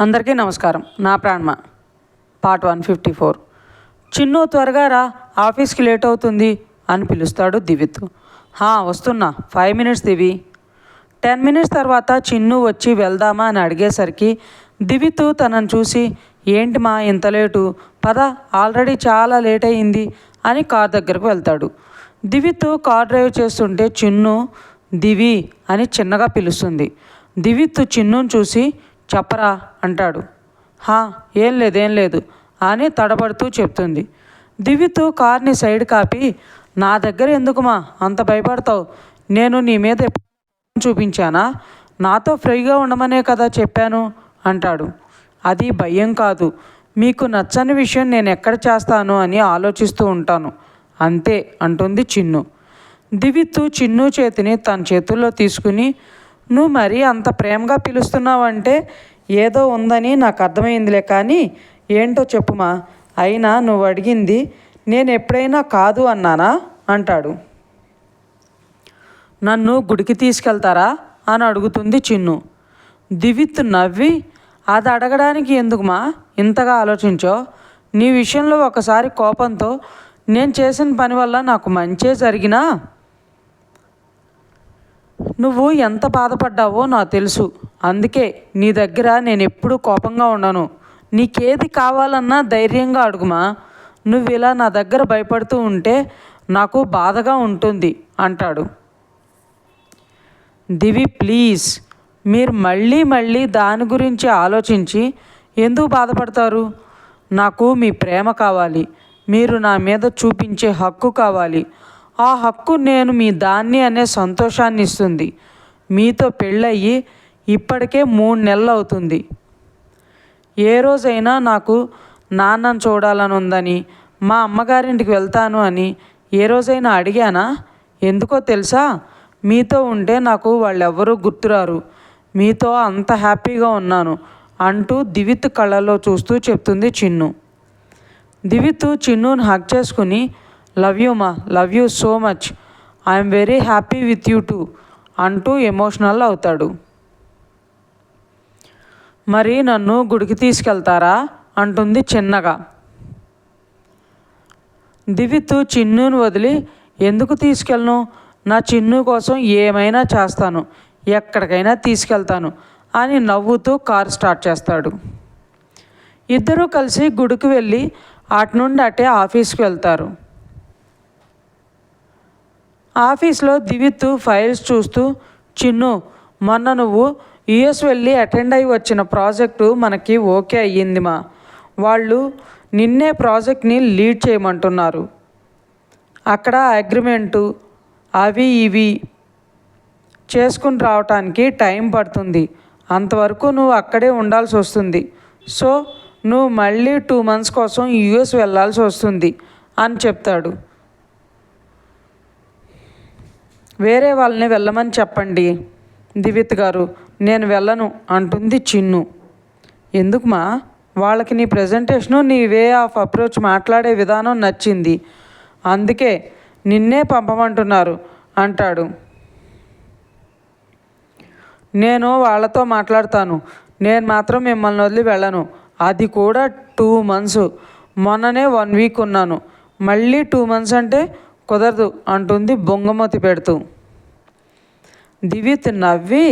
అందరికీ నమస్కారం. నా ప్రాణమ? Part one fifty four. Chinnu త్వరగా రా. ఆఫీస్కి లేట్ అవుతుంది అని పిలుస్తాడు దివిత్. హా వస్తున్నా. Five minutes Divi. Ten minutes తర్వాత చిన్ను వచ్చి వెళ్దామా అని అడిగేసరికి దివిత్ తనను చూసి ఏంటి మా ఇంత లేటు? పద ఆల్రెడీ చాలా లేట్ అయింది అని కార్ దగ్గరకు వెళ్తాడు. దివిత్ కార్ డ్రైవ్ చేస్తుంటే చిన్ను దివి అని చిన్నగా పిలుస్తుంది. దివిత్ చిన్నుని చూసి చెప్పరా అంటాడు. హా ఏం లేదు ఏం లేదు అని తడబడుతూ చెప్తుంది. దివ్యతో కార్ని సైడ్ కాపి నా దగ్గర ఎందుకుమా అంత భయపడతావు? నేను నీ మీద చూపించానా? నాతో ఫ్రీగా ఉండమనే కదా చెప్పాను అంటాడు. అది భయం కాదు. మీకు నచ్చని విషయం నేను ఎక్కడ చేస్తాను అని ఆలోచిస్తూ ఉంటాను. అంతే అంటుంది చిన్ను. దివిత్తు చిన్ను చేతిని తన చేతుల్లో తీసుకుని నువ్వు మరీ అంత ప్రేమగా పిలుస్తున్నావంటే ఏదో ఉందని నాకు అర్థమైందిలే కానీ ఏంటో చెప్పుమా అయినా నువ్వు అడిగింది నేను ఎప్పుడైనా కాదు అన్నానా? అంటాడు. నన్ను గుడికి తీసుకెళ్తారా? అని అడుగుతుంది చిన్ను. దివిత్ నవ్వి అది అడగడానికి ఎందుకుమా ఇంతగా ఆలోచించో. నీ విషయంలో ఒకసారి కోపంతో నేను చేసిన పని వల్ల నాకు మంచే జరిగినా నువ్వు ఎంత బాధపడ్డావో నాకు తెలుసు. అందుకే నీ దగ్గర నేను ఎప్పుడూ కోపంగా ఉండను. నీకేది కావాలన్నా ధైర్యంగా అడుగుమా? నువ్వు ఇలా నా దగ్గర భయపడుతూ ఉంటే నాకు బాధగా ఉంటుంది అంటాడు. దివి ప్లీజ్. మీరు మళ్ళీ మళ్ళీ దాని గురించి ఆలోచించి ఎందుకు బాధపడతారు? నాకు మీ ప్రేమ కావాలి. మీరు నా మీద చూపించే హక్కు కావాలి. ఆ హక్కు నేను మీ దాన్ని అనే సంతోషాన్ని ఇస్తుంది. మీతో పెళ్ళయ్యి ఇప్పటికే మూడు నెలలు అవుతుంది ఏ రోజైనా నాకు నాన్నను చూడాలని ఉందని మా అమ్మగారింటికి వెళ్తాను అని ఏ రోజైనా అడిగానా? ఎందుకో తెలుసా? మీతో ఉంటే నాకు వాళ్ళెవ్వరూ గుర్తురారు. మీతో అంత హ్యాపీగా ఉన్నాను అంటూ దివిత్ కళ్ళలో చూస్తూ చెప్తుంది చిన్ను. దివిత్ చిన్నును హక్ చేసుకుని లవ్ యూ మా love you so much I'm very happy with you too అంటూ ఎమోషనల్ అవుతాడు. మరి నన్ను గుడికి తీసుకెళ్తారా? అంటుంది చిన్నగా. దివిత్ చిన్నుని వదిలి ఎందుకు తీసుకెళ్ళను? నా చిన్ను కోసం ఏమైనా చేస్తాను. ఎక్కడికైనా తీసుకెళ్తాను. అని నవ్వుతూ కారు స్టార్ట్ చేస్తాడు. ఇద్దరూ కలిసి గుడికి వెళ్ళి అటు నుండి అటే ఆఫీస్కి వెళ్తారు. ఆఫీస్లో దివిత్తు ఫైల్స్ చూస్తూ చిన్ను మొన్న నువ్వు యుఎస్ వెళ్ళి అటెండ్ అయి వచ్చిన ప్రాజెక్టు మనకి ఓకే అయ్యింది మా. వాళ్ళు నిన్నే ప్రాజెక్ట్ని లీడ్ చేయమంటున్నారు. అక్కడ అగ్రిమెంటు అవి ఇవి చేసుకుని రావటానికి టైం పడుతుంది. అంతవరకు నువ్వు అక్కడే ఉండాల్సి వస్తుంది. సో నువ్వు మళ్ళీ టూ మంత్స్ కోసం యుఎస్ వెళ్ళాల్సి వస్తుంది అని చెప్తాడు. వేరే వాళ్ళని వెళ్ళమని చెప్పండి దివిత్ గారు. నేను వెళ్ళను అంటుంది చిన్ను. ఎందుకుమా? వాళ్ళకి నీ ప్రజెంటేషను నీ వే ఆఫ్ అప్రోచ్ మాట్లాడే విధానం నచ్చింది. అందుకే నిన్నే పంపమంటున్నారు అంటాడు. నేను వాళ్ళతో మాట్లాడతాను. నేను మాత్రం మిమ్మల్ని వదిలి వెళ్ళను. అది కూడా టూ మంత్స్ మొన్ననే వన్ వీక్ ఉన్నాను. మళ్ళీ టూ మంత్స్ అంటే కుదరదు అంటుంది బొంగమతి పెడుతూ. దివిత్ నవ్వి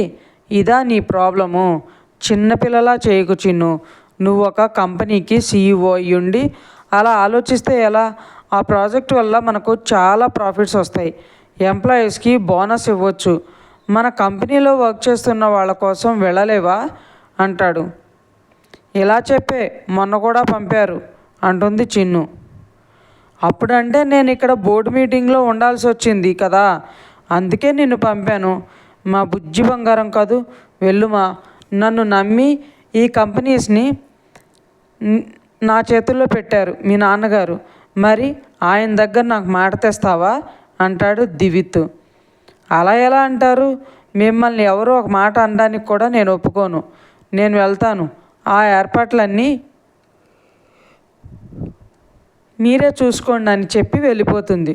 ఇదా నీ ప్రాబ్లము. చిన్నపిల్లలా చేయకు చిన్ను. నువ్వు ఒక కంపెనీకి సీఈఓ అయ్యుండి అలా ఆలోచిస్తే ఎలా? ఆ ప్రాజెక్ట్ వల్ల మనకు చాలా ప్రాఫిట్స్ వస్తాయి. ఎంప్లాయీస్కి బోనస్ ఇవ్వచ్చు. మన కంపెనీలో వర్క్ చేస్తున్న వాళ్ళ కోసం వెళ్ళలేవా? అంటాడు. ఇలా చెప్పే మొన్న కూడా పంపారు అంటుంది చిన్ను. అప్పుడంటే నేను ఇక్కడ బోర్డు మీటింగ్లో ఉండాల్సి వచ్చింది కదా. అందుకే నిన్ను పంపాను. మా బుజ్జి బంగారం కాదు. వెళ్ళుమా. నన్ను నమ్మి ఈ కంపెనీస్ని నా చేతుల్లో పెట్టారు మీ నాన్నగారు. మరి ఆయన దగ్గర నాకు మాట తెస్తావా? అంటాడు దివిత్. అలా ఎలా అంటారు? మిమ్మల్ని ఎవరో ఒక మాట అనడానికి కూడా నేను ఒప్పుకోను. నేను వెళ్తాను. ఆ ఏర్పాట్లన్నీ మీరే చూసుకోండి అని చెప్పి వెళ్ళిపోతుంది.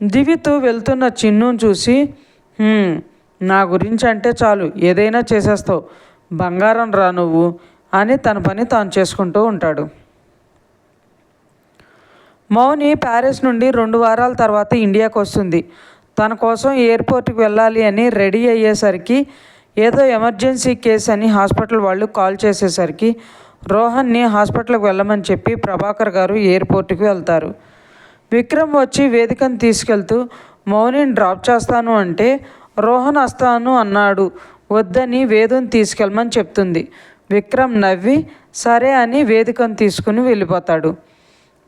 దివితు వెళ్తున్న చిన్నుని చూసి నా గురించి అంటే చాలు ఏదైనా చేసేస్తావు. బంగారం రా నువ్వు అని తన పని తాను చేసుకుంటూ ఉంటాడు. మౌని ప్యారిస్ నుండి రెండు వారాల తర్వాత ఇండియాకు వస్తుంది. తన కోసం ఎయిర్పోర్ట్కి వెళ్ళాలి అని రెడీ అయ్యేసరికి ఏదో ఎమర్జెన్సీ కేసు అని హాస్పిటల్ వాళ్ళు కాల్ చేసేసరికి రోహన్ని హాస్పిటల్కి వెళ్ళమని చెప్పి ప్రభాకర్ గారు ఎయిర్పోర్ట్కి వెళ్తారు. విక్రమ్ వచ్చి వేదికను తీసుకెళ్తూ మౌనిని డ్రాప్ చేస్తాను అంటే రోహన్ వస్తాను అన్నాడు. వద్దని వేదుని తీసుకెళ్ళమని చెప్తుంది. విక్రమ్ నవ్వి సరే అని వేదికను తీసుకుని వెళ్ళిపోతాడు.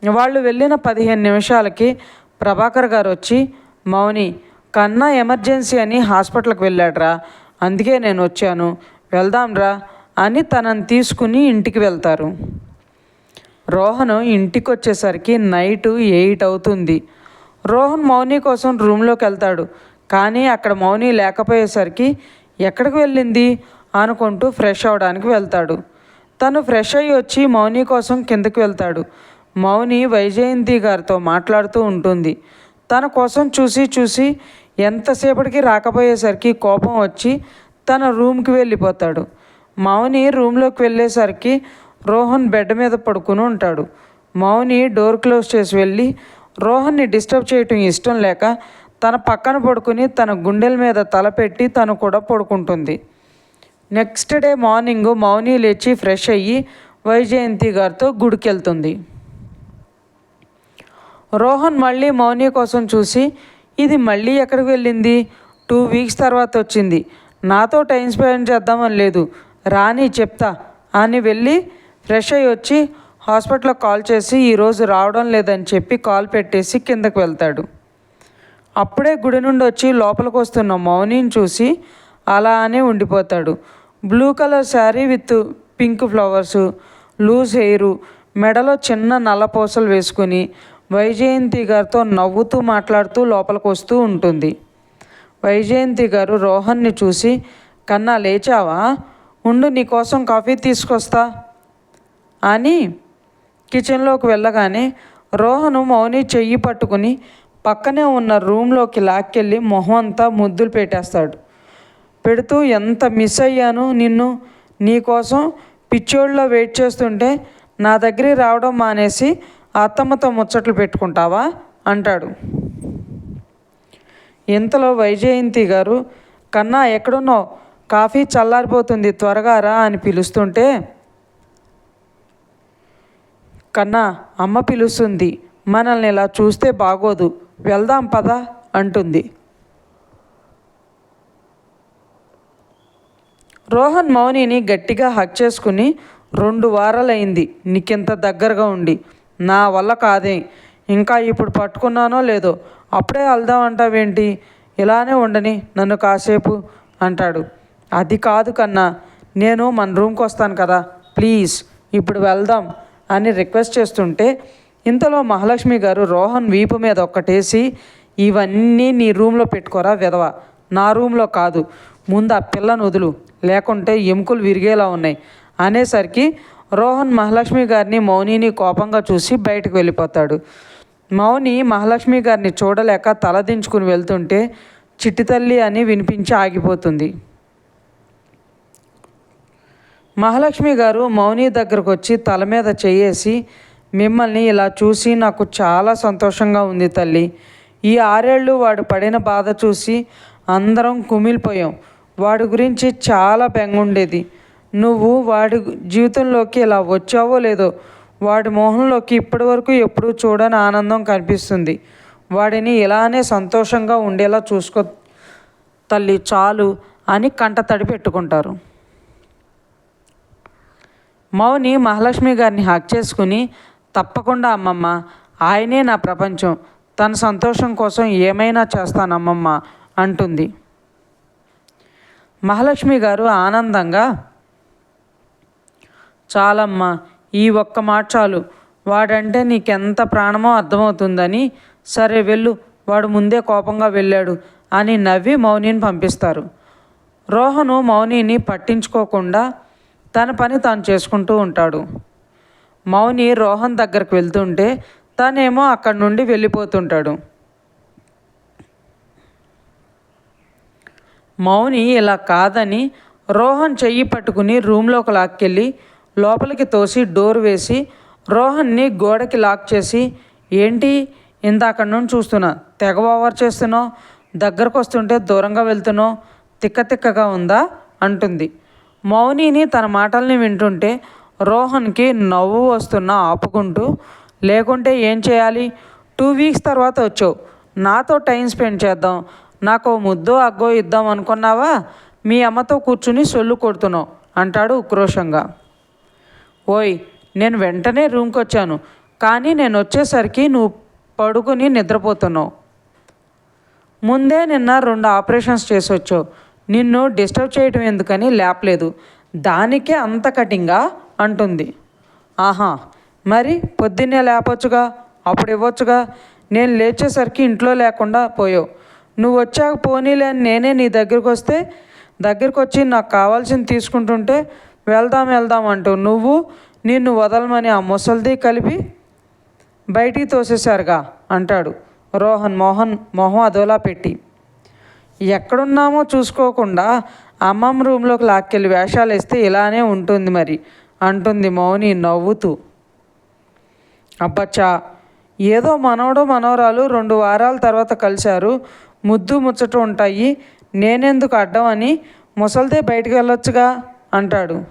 వాళ్ళు వెళ్ళిన పదిహేను నిమిషాలకి ప్రభాకర్ గారు వచ్చి మౌని కన్నా ఎమర్జెన్సీ అని హాస్పిటల్కి వెళ్ళాడురా. అందుకే నేను వచ్చాను. వెళ్దాంరా. అని తనని తీసుకుని ఇంటికి వెళ్తారు. రోహన్ ఇంటికి వచ్చేసరికి నైట్ ఎయిట్ అవుతుంది. రోహన్ మౌని కోసం రూమ్లోకి వెళ్తాడు. కానీ అక్కడ మౌని లేకపోయేసరికి ఎక్కడికి వెళ్ళింది? అనుకుంటూ ఫ్రెష్ అవడానికి వెళ్తాడు. తను ఫ్రెష్ అయ్యి వచ్చి మౌని కోసం కిందకి వెళ్తాడు. మౌని వైజయంతి గారితో మాట్లాడుతూ ఉంటుంది. తన కోసం చూసి చూసి ఎంతసేపటికి రాకపోయేసరికి కోపం వచ్చి తన రూమ్కి వెళ్ళిపోతాడు. మౌని రూమ్లోకి వెళ్ళేసరికి రోహన్ బెడ్ మీద పడుకుని ఉంటాడు. మౌని డోర్ క్లోజ్ చేసి వెళ్ళి రోహన్ని డిస్టర్బ్ చేయటం ఇష్టం లేక తన పక్కన పడుకుని తన గుండెల మీద తలపెట్టి తను కూడా పడుకుంటుంది. నెక్స్ట్ డే మార్నింగ్ మౌని లేచి ఫ్రెష్ అయ్యి వైజయంతి గారితో గుడికెళ్తుంది. రోహన్ మళ్ళీ మౌని కోసం చూసి ఇది మళ్ళీ ఎక్కడికి వెళ్ళింది? టూ వీక్స్ తర్వాత వచ్చింది. నాతో టైం స్పెండ్ చేద్దామని లేదు. రాని చెప్తా. అని వెళ్ళి ఫ్రెష్ అయ్యి వచ్చి హాస్పిటల్లో కాల్ చేసి ఈరోజు రావడం లేదని చెప్పి కాల్ పెట్టేసి కిందకు వెళ్తాడు. అప్పుడే గుడి నుండి వచ్చి లోపలికి వస్తున్న మౌనిని చూసి అలానే ఉండిపోతాడు. Blue colour sari with pink flowers loose hair మెడలో చిన్న నల్ల పూసలు వేసుకుని వైజయంతి గారితో నవ్వుతూ మాట్లాడుతూ లోపలికి వస్తూ ఉంటుంది. వైజయంతి గారు రోహన్ని చూసి కన్నా లేచావా? ఉండు నీకోసం కాఫీ తీసుకొస్తా అని కిచెన్లోకి వెళ్ళగానే రోహను మౌని చెయ్యి పట్టుకుని పక్కనే ఉన్న రూమ్లోకి లాక్కెళ్ళి మొహం అంతా ముద్దులు పెట్టేస్తాడు. పెడుతూ ఎంత మిస్ అయ్యాను నిన్ను. నీకోసం పిచ్చోళ్ళలో వెయిట్ చేస్తుంటే నా దగ్గరికి రావడం మానేసి అత్తమ్మతో ముచ్చట్లు పెట్టుకుంటావా? అంటాడు. ఇంతలో వైజయంతి గారు కన్నా ఎక్కడున్నావు? కాఫీ చల్లారిపోతుంది త్వరగా రా అని పిలుస్తుంటే కన్నా అమ్మ పిలుస్తుంది మనల్ని ఇలా చూస్తే బాగోదు వెళ్దాం పదా అంటుంది. రోహన్ మౌనిని గట్టిగా హక్ చేసుకుని రెండు వారాలైంది నీకింత దగ్గరగా ఉండి నా వల్ల కాదే ఇంకా ఇప్పుడు పట్టుకున్నానో లేదో అప్పుడే వెళ్దాం అంటావేంటి ఇలానే ఉండని నన్ను కాసేపు అంటాడు. అది కాదు కన్నా నేను మన రూమ్కి వస్తాను కదా ప్లీజ్ ఇప్పుడు వెళ్దాం అని రిక్వెస్ట్ చేస్తుంటే ఇంతలో మహాలక్ష్మి గారు రోహన్ వీపు మీద ఒక్కటేసి ఇవన్నీ నీ రూమ్లో పెట్టుకోరా విధవ నా రూమ్లో కాదు ముందు ఆ పిల్లను వదులు లేకుంటే ఎముకలు విరిగేలా ఉన్నాయి అనేసరికి రోహన్ మహాలక్ష్మి గారిని మౌనిని కోపంగా చూసి బయటకు వెళ్ళిపోతాడు. మౌని మహాలక్ష్మి గారిని చూడలేక తలదించుకుని వెళ్తుంటే చిట్టి తల్లి అని వినిపించి ఆగిపోతుంది. మహాలక్ష్మి గారు మౌని దగ్గరకు వచ్చి తల మీద చేయేసి మిమ్మల్ని ఇలా చూసి నాకు చాలా సంతోషంగా ఉంది తల్లి. ఈ ఆరేళ్ళు వాడు పడిన బాధ చూసి అందరం కుమిలిపోయాం. వాడి గురించి చాలా బెంగుండేది. నువ్వు వాడి జీవితంలోకి ఇలా వచ్చావో లేదో వాడి మొహంలోకి ఇప్పటి వరకు ఎప్పుడూ చూడని ఆనందం కనిపిస్తుంది. వాడిని ఇలానే సంతోషంగా ఉండేలా చూసుకో తల్లి చాలు అని కంట తడి పెట్టుకుంటారు మౌని మహాలక్ష్మి గారిని హక్ చేసుకుని తప్పకుండా అమ్మమ్మ ఆయనే నా ప్రపంచం. తన సంతోషం కోసం ఏమైనా చేస్తానమ్మమ్మ అంటుంది. మహాలక్ష్మి గారు ఆనందంగా చాలమ్మా ఈ ఒక్క మాట చాలు. వాడంటే నీకెంత ప్రాణమో అర్థమవుతుందని. సరే వెళ్ళు వాడు ముందే కోపంగా వెళ్ళాడు అని నవ్వి మౌనిని పంపిస్తారు. రోహను మౌనిని పట్టించుకోకుండా తన పని తాను చేసుకుంటూ ఉంటాడు. మౌని రోహన్ దగ్గరకు వెళ్తుంటే తనేమో అక్కడి నుండి వెళ్ళిపోతుంటాడు. మౌని ఇలా కాదని రోహన్ చెయ్యి పట్టుకుని రూమ్లోకి లాక్కెళ్ళి లోపలికి తోసి డోర్ వేసి రోహన్ని గోడకి లాక్ చేసి ఏంటి? ఇందాక నుండి చూస్తున్నా. తెగ ఓవర్ చేస్తున్నావు. దగ్గరకు వస్తుంటే దూరంగా వెళ్తున్నావు. తిక్క తిక్కగా ఉందా? అంటుంది. మౌనిని తన మాటల్ని వింటుంటే రోహన్కి నవ్వు వస్తున్నా ఆపుకుంటూ లేకుంటే ఏం చేయాలి? టూ వీక్స్ తర్వాత వచ్చావు. నాతో టైం స్పెండ్ చేద్దాం. నాకు ముద్దో అగ్గో ఇద్దాం అనుకున్నావా? మీ అమ్మతో కూర్చుని సొల్లు కొడుతున్నావు అంటాడు ఉక్రోషంగా. ఓయ్ నేను వెంటనే రూమ్కి వచ్చాను కానీ నేను వచ్చేసరికి నువ్వు పడుకుని నిద్రపోతున్నావు. ముందే నిన్న రెండు ఆపరేషన్స్ చేసి వచ్చావు నిన్ను డిస్టర్బ్ చేయటం ఎందుకని లేపలేదు దానికే అంత కటింగా అంటుంది. ఆహా మరి పొద్దున్నే లేపొచ్చుగా? అప్పుడు ఇవ్వచ్చుగా? నేను లేచేసరికి ఇంట్లో లేకుండా పోయావు. నువ్వు వచ్చాక పోనీలేని నేనే నీ దగ్గరికి వస్తే దగ్గరికి వచ్చి నాకు కావాల్సింది తీసుకుంటుంటే వెళ్దాం వెళ్దాం అంటూ నువ్వు నిన్ను వదలమని ఆ ముసలిది కలిపి బయటికి తోసేశారుగా అంటాడు రోహన్ మోహన్ మొహం అదోలా పెట్టి. ఎక్కడున్నామో చూసుకోకుండా అమ్మమ్మ రూమ్లోకి లాక్కెళ్ళి వేషాలు వేస్తే ఇలానే ఉంటుంది మరి. అంటుంది మౌని నవ్వుతూ. అబ్బచ్చా ఏదో మనవడు మనవరాలు రెండు వారాల తర్వాత కలిశారు. ముద్దు ముచ్చట ఉంటాయి. నేనెందుకు అడ్డం అని ముసలిదే బయటికి వెళ్ళొచ్చుగా అంటాడు.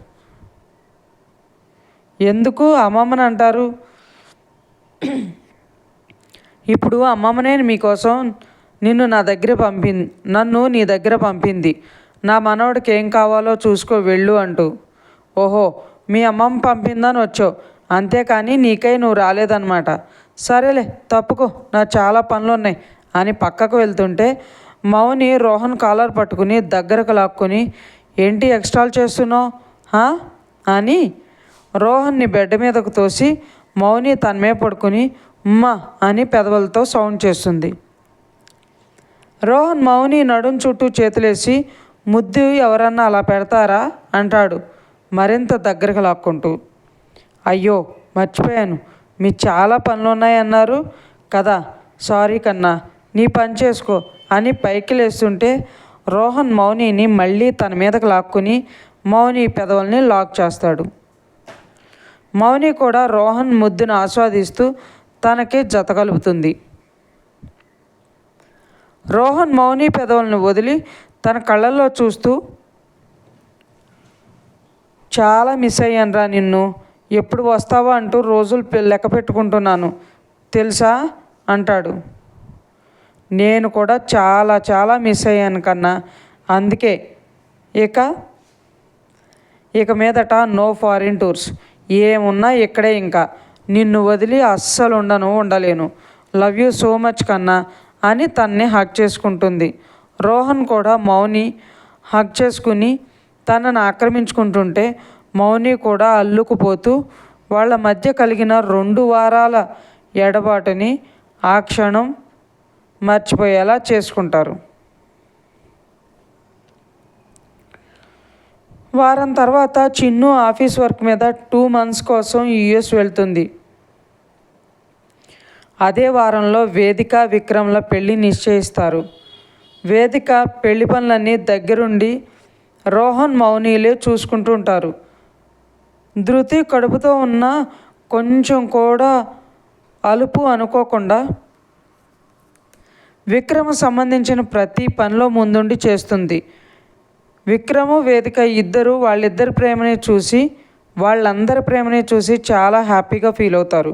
ఎందుకు అమ్మమ్మని అంటారు? ఇప్పుడు అమ్మమ్మనే మీకోసం నిన్ను నా దగ్గర పంపి నన్ను నీ దగ్గర పంపింది. నా మనవడికి ఏం కావాలో చూసుకో వెళ్ళు అంటూ. ఓహో మీ అమ్మమ్మ పంపిందని వచ్చావు. అంతేకాని నీకై నువ్వు రాలేదన్నమాట. సరేలే తప్పుకో నా చాలా పనులు ఉన్నాయి అని పక్కకు వెళ్తుంటే మౌని రోహన్ కాలర్ పట్టుకుని దగ్గరకు లాక్కుని ఏంటి ఎక్స్ట్రాలు చేస్తున్నావు? అని రోహన్ని బెడ్ మీదకు తోసి మౌని తన్మే పడుకుని ఉమ్మ అని పెదవులతో సౌండ్ చేస్తుంది. రోహన్ మౌని నడుం చుట్టూ చేతులేసి ముద్దు ఎవరన్నా అలా పెడతారా? అంటాడు మరింత దగ్గరకు లాక్కుంటూ. అయ్యో మర్చిపోయాను. మీ చాలా పనులు ఉన్నాయన్నారు కదా. సారీ కన్నా నీ పని చేసుకో అని పైకి లేస్తుంటే రోహన్ మౌనిని మళ్ళీ తన మీదకు లాక్కుని మౌని పెదవుల్ని లాక్ చేస్తాడు. మౌని కూడా రోహన్ ముద్దును ఆస్వాదిస్తూ తనకి జత కలుపుతుంది. రోహన్ మౌని పెదవులను వదిలి తన కళ్ళల్లో చూస్తూ చాలా మిస్ అయ్యానురా నిన్ను. ఎప్పుడు వస్తావా? అంటూ రోజులు లెక్క పెట్టుకుంటున్నాను. తెలుసా? అంటాడు. నేను కూడా చాలా చాలా మిస్ అయ్యాను కన్నా. అందుకే ఇక ఇక మీదట నో ఫారిన్ టూర్స్. ఏమున్నా ఇక్కడే ఇంకా. నిన్ను వదిలి అస్సలు ఉండను ఉండలేను. లవ్ యూ సో మచ్ కన్నా. అని తన్ని హక్ చేసుకుంటుంది. రోహన్ కూడా మౌని హక్ చేసుకుని తనను ఆక్రమించుకుంటుంటే మౌని కూడా అల్లుకుపోతూ వాళ్ళ మధ్య కలిగిన రెండు వారాల ఎడబాటుని ఆ క్షణం మర్చిపోయేలా చేసుకుంటారు. వారం తర్వాత చిన్ను ఆఫీస్ వర్క్ మీద టూ మంత్స్ కోసం యుఎస్ వెళ్తుంది. అదే వారంలో వేదిక విక్రమ్ల పెళ్ళి నిశ్చయిస్తారు. వేదిక పెళ్ళి పనులన్నీ దగ్గరుండి రోహన్ మౌనీలే చూసుకుంటూ ఉంటారు. ధృతి కడుపుతో ఉన్న కొంచెం కూడా అలుపు అనుకోకుండా విక్రమ్ సంబంధించిన ప్రతి పనిలో ముందుండి చేస్తుంది. విక్రము వేదిక ఇద్దరు వాళ్ళిద్దరి ప్రేమని చూసి వాళ్ళందరి ప్రేమని చూసి చాలా హ్యాపీగా ఫీల్ అవుతారు.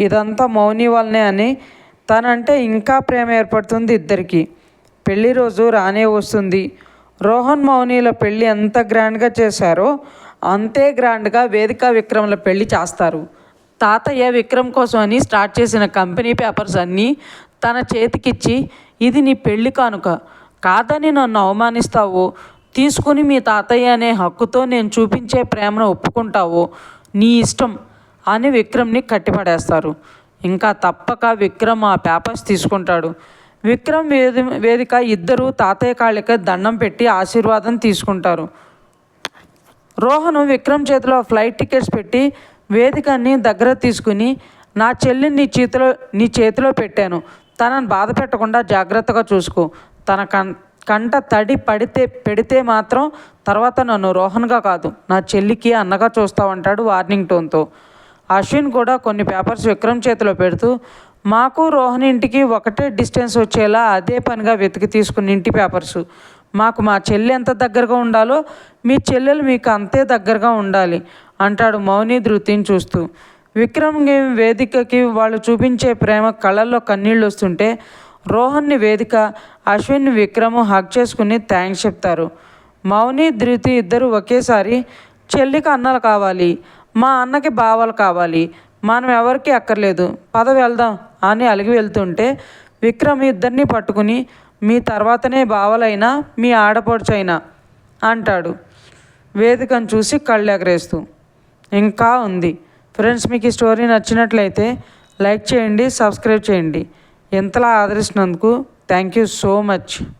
ఇదంతా మౌని వల్లనే అని తనంటే ఇంకా ప్రేమ ఏర్పడుతుంది ఇద్దరికి. పెళ్ళి రోజు రానే వస్తుంది. రోహన్ మౌనిల పెళ్ళి ఎంత గ్రాండ్గా చేశారో అంతే గ్రాండ్గా వేదిక విక్రమ్ల పెళ్ళి చేస్తారు. తాతయ్య విక్రమ్ కోసం అని స్టార్ట్ చేసిన కంపెనీ పేపర్స్ అన్నీ తన చేతికిచ్చి ఇది నీ పెళ్ళి కానుక. కాదని నన్ను అవమానిస్తావు. తీసుకుని మీ తాతయ్య అనే హక్కుతో నేను చూపించే ప్రేమను ఒప్పుకుంటావు. నీ ఇష్టం. అని విక్రమ్ని కట్టిపడేస్తారు. ఇంకా తప్పక విక్రమ్ ఆ పేపర్స్ తీసుకుంటాడు. విక్రమ్ వేది వేదిక ఇద్దరు తాతయ్య కాళ్ళకి దండం పెట్టి ఆశీర్వాదం తీసుకుంటారు. రోహన్ విక్రమ్ చేతిలో ఫ్లైట్ టికెట్స్ పెట్టి వేదికని దగ్గర తీసుకుని నా చెల్లిని నీ చేతిలో నీ చేతిలో పెట్టాను. తనని బాధ పెట్టకుండా జాగ్రత్తగా చూసుకో. తన కన్ కంట తడి పడితే పెడితే మాత్రం తర్వాత నన్ను రోహన్గా కాదు నా చెల్లికి అన్నగా చూస్తావంటాడు వార్నింగ్ టోన్తో. అశ్విన్ కూడా కొన్ని పేపర్స్ విక్రమ్ చేతిలో పెడుతూ మాకు రోహన్ ఇంటికి ఒకటే డిస్టెన్స్ వచ్చేలా అదే పనిగా వెతికి తీసుకున్న ఇంటి పేపర్స్. మాకు మా చెల్లి ఎంత దగ్గరగా ఉండాలో మీ చెల్లెలు మీకు అంతే దగ్గరగా ఉండాలి అంటాడు మౌని ధృతిని చూస్తూ. విక్రమ్ వేదికకి వాళ్ళు చూపించే ప్రేమ కళ్ళల్లో కన్నీళ్ళు వస్తుంటే రోహన్ని వేదిక అశ్విన్ విక్రమ్ హక్ చేసుకుని థ్యాంక్స్ చెప్తారు. మౌని ధృతి ఇద్దరు ఒకేసారి చెల్లికి అన్నలు కావాలి. మా అన్నకి బావలు కావాలి. మనం ఎవరికీ అక్కర్లేదు. పద వెళ్దాం అని అలిగి వెళ్తుంటే విక్రమ్ ఇద్దరిని పట్టుకుని మీ తర్వాతనే బావలైనా మీ ఆడపడుచైనా అంటాడు. వేదికను చూసి కళ్ళు ఎగరేస్తూ ఇంకా ఉంది. ఫ్రెండ్స్ మీకు ఈ స్టోరీ నచ్చినట్లయితే లైక్ చేయండి సబ్స్క్రైబ్ చేయండి. ఇంతలా ఆదరిస్తున్నందుకు థ్యాంక్ యూ సో మచ్.